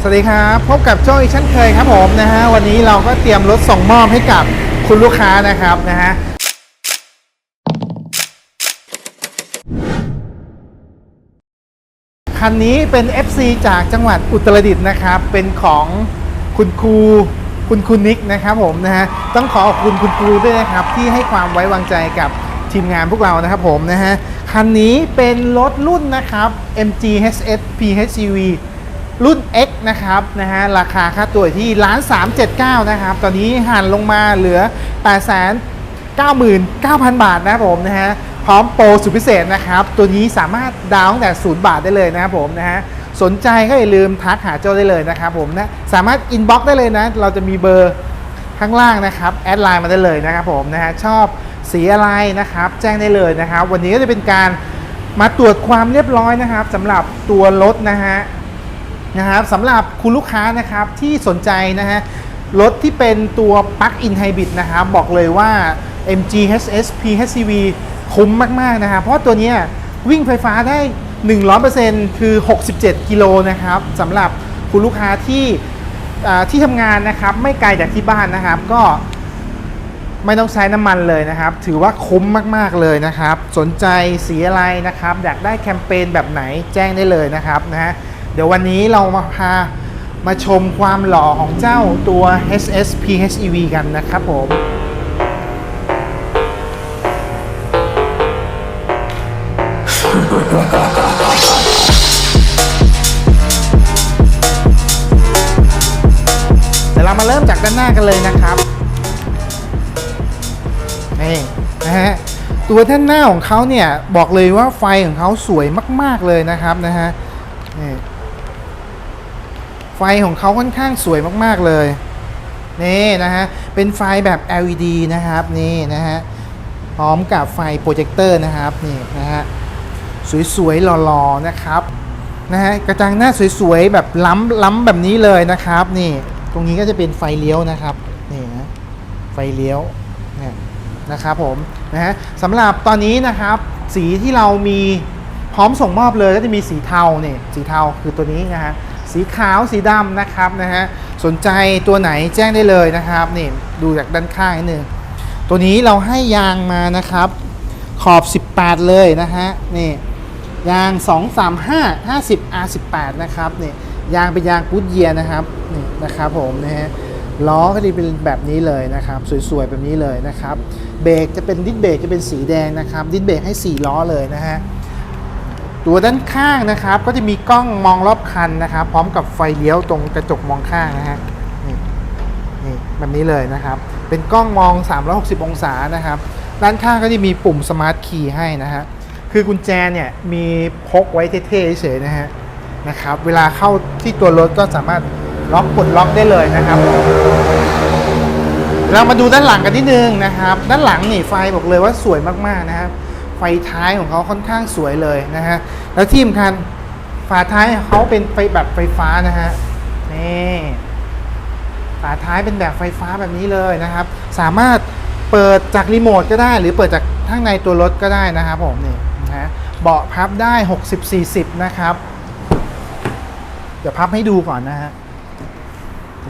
สวัสดีครับพบกับโจ้อีกเช่นเคยครับผมนะฮะวันนี้เราก็เตรียมรถส่งมอบให้กับคุณลูกค้านะครับนะฮะคันนี้เป็น FC จากจังหวัดอุตรดิตถ์นะครับ เป็นของคุณครูคุณคุณนิกนะครับผมนะฮะต้องขอขอบคุณคุณครูด้วยนะครับ ที่ให้ความไว้วางใจกับทีมงานพวกเรานะครับผมนะฮะคันนี้เป็นรถรุ่นนะครับ MG HS PHEV รุ่น X นะครับนะฮะราคาค่าตัวที่ล้าน379 นะครับ ตอนนี้หันลงมาเหลือ 8 99,000 บาทนะครับผมนะฮะพร้อมโปรสุดพิเศษนะครับ ตัวนี้สามารถดาวน์ตั้งแต่ศูนย์บาทได้เลยนะครับผมนะฮะสนใจก็อย่าลืมทักหาโจ้าได้เลยนะครับผมนะสามารถอินบ็อกซ์ได้เลยนะ เราจะมีเบอร์ข้างล่างนะครับแอดไลน์มาได้เลยนะครับผมนะฮะชอบสีอะไรนะครับ แจ้งได้เลยนะครับ วันนี้ก็จะเป็นการมาตรวจความเรียบร้อยนะครับสำหรับตัวรถนะฮะ นะครับสำหรับคุณลูกค้านะครับที่สนใจนะฮะรถที่เป็นตัว Plug-in Hybrid นะครับบอกเลยว่า MG HS PHEV คุ้มมาก ๆ นะครับ เพราะตัวนี้วิ่งไฟฟ้าได้ 100%คือ 67 กิโลนะครับสำหรับคุณลูกค้าที่ที่ทำงานนะครับ ไม่ไกลจากที่บ้านนะครับก็ไม่ต้องใช้น้ำมันเลยนะครับ ถือว่าคุ้มมาก ๆ เลยนะครับ สนใจสีอะไรนะครับ อยากได้แคมเปญแบบไหนแจ้งได้เลยนะครับนะฮะ เดี๋ยววันนี้เรามาพามาชมความหล่อของเจ้าตัว HS PHEV กันนะครับผมเดี๋ยวเรามาเริ่มจากด้านหน้ากันเลยนะครับนี่นะฮะตัวด้านหน้าของเขาเนี่ยบอกเลยว่าไฟของเขาสวยมาก ๆเลยนะครับนะฮะนี่ ไฟของเขาค่อนข้างสวยมากๆเลยนี่นะฮะเป็นไฟแบบ LED นะครับนี่นะฮะพร้อมกับไฟโปรเจคเตอร์นะครับนี่นะฮะสวยๆหล่อๆนะครับนะฮะกระจังหน้าสวยๆแบบล้ำล้ำแบบนี้เลยนะครับนี่ตรงนี้ก็จะเป็นไฟเลี้ยวนะครับนี่นะไฟเลี้ยวนี่นะครับผมนะฮะสำหรับตอนนี้นะครับสีที่เรามีพร้อมส่งมอบเลยก็จะมีสีเทาเนี่ยสีเทาคือตัวนี้นะฮะ สีขาวสีดำนะครับนะฮะสนใจตัวไหนแจ้งได้เลยนะครับนี่ดูจากด้านข้างนิดนึงตัวนี้เราให้ยางมานะครับขอบ 18 เลยนะฮะนี่ยาง 235 50 R18 นะครับนี่ยางเป็นยางกูดเยียนะครับนี่นะครับผมนะฮะล้อก็จะเป็นแบบนี้เลยนะครับ สวยๆแบบนี้เลยนะครับ เบรกจะเป็นดิสเบรกจะเป็นสีแดงนะครับ ดิสเบรกให้ 4 ล้อเลยนะฮะ ตัวด้านข้างนะครับ ก็จะมีกล้องมองรอบคันนะครับ พร้อมกับไฟเลี้ยวตรงกระจกมองข้างนะฮะนี่นี่แบบนี้เลยนะครับ เป็นกล้องมอง 360 องศานะครับ ด้านข้างก็จะมีปุ่มสมาร์ทคีย์ให้นะฮะคือกุญแจเนี่ยมีพกไว้เท่ๆเฉยๆนะฮะนะครับ เวลาเข้าที่ตัวรถก็สามารถล็อกปลดล็อกได้เลยนะครับ เรามาดูด้านหลังกันนิดนึงนะครับ ด้านหลังนี่ไฟบอกเลยว่าสวยมากๆนะครับ ไฟท้ายของเขาค่อนข้างสวยเลยนะฮะ แล้วที่สำคัญฝาท้ายเขาเป็นไฟแบบไฟฟ้านะฮะ นี่ฝาท้ายเป็นแบบไฟฟ้าแบบนี้เลยนะครับ สามารถเปิดจากรีโมทก็ได้ หรือเปิดจากข้างในตัวรถก็ได้นะครับผมนี่นะฮะเบาะพับได้ 60-40 นะครับ เดี๋ยวพับให้ดูก่อนนะฮะ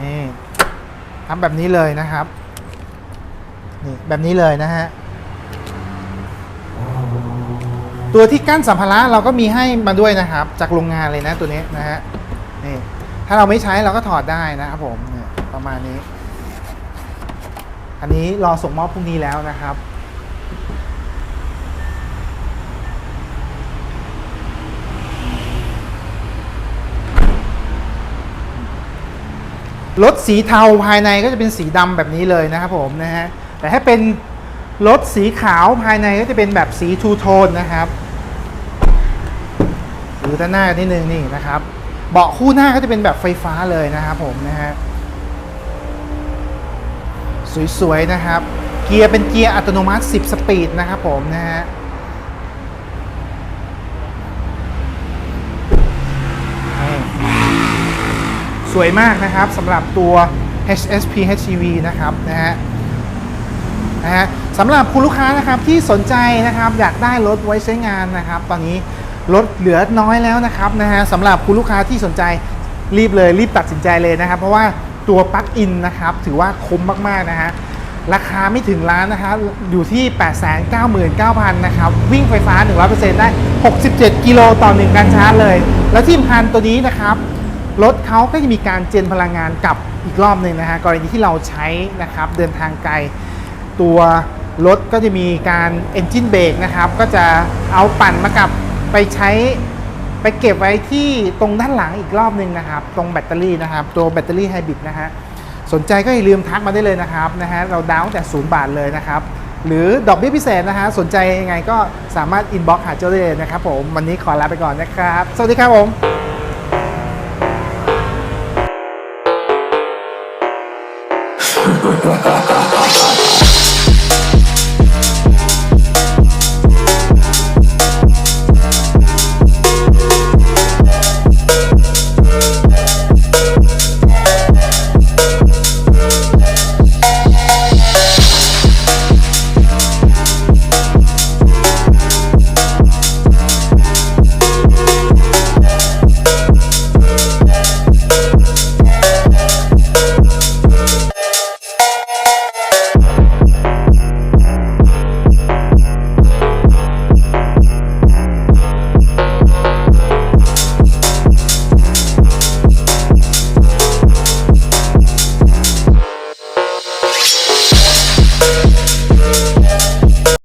นี่ทำแบบนี้เลยนะครับ นี่แบบนี้เลยนะฮะ ตัวที่กั้นสัมภาระเราก็มีให้มาด้วยนะครับ จากโรงงานเลยนะตัวนี้นะฮะนี่ถ้าเราไม่ใช้เราก็ถอดได้นะครับผมประมาณนี้ อันนี้รอส่งมอบพรุ่งนี้แล้วนะครับรถสีเทาภายในก็จะเป็นสีดำแบบนี้เลยนะครับผมนะฮะแต่ถ้าเป็นรถสีขาวภายในก็จะเป็นแบบสีทูโทนนะครับ ดูด้านหน้านิดนึงนี่นะครับ เบาะคู่หน้าก็จะเป็นแบบไฟฟ้าเลยนะครับผมนะฮะสวยๆนะครับ เกียร์เป็นเกียร์อัตโนมัติ 10 สปีดนะครับผมนะฮะสวยมากนะครับสำหรับตัว HSP HEV นะครับนะฮะนะฮะสำหรับคุณลูกค้านะครับที่สนใจนะครับอยากได้รถไว้ใช้งานนะครับ ตอนนี้ รถเหลือน้อยแล้วนะครับนะฮะสำหรับคุณลูกค้าที่สนใจรีบเลยรีบตัดสินใจเลยนะครับ เพราะว่าตัวปลั๊กอินนะครับถือว่าคุ้มมากๆนะฮะราคาไม่ถึงล้านนะครับอยู่ที่ 899,000 นะครับ วิ่งไฟฟ้า 100%ได้ 67 กิโลต่อ 1 การชาร์จเลย แล้วที่สำคัญตัวนี้นะครับรถเขาก็จะมีการเจนพลังงานกลับอีกรอบหนึ่งนะฮะกรณีที่เราใช้นะครับเดินทางไกล ตัวรถก็จะมีการ Engine Brake นะครับก็จะเอาปั่นมากับ ไปใช้ไปเก็บไว้ที่ตรงด้านหลังอีกรอบหนึ่งนะครับ ตรงแบตเตอรี่นะครับ ตัวแบตเตอรี่ไฮบริดนะฮะสนใจก็อย่าลืมทักมาได้เลยนะครับนะฮะเราดาวน์ตั้งแต่ศูนย์บาทเลยนะครับ หรือดอกเบี้ยพิเศษนะฮะสนใจยังไงก็สามารถอินบ็อกซ์หาเจ้าได้เลยนะครับผมวันนี้ขอลาไปก่อนนะครับ สวัสดีครับผม Ha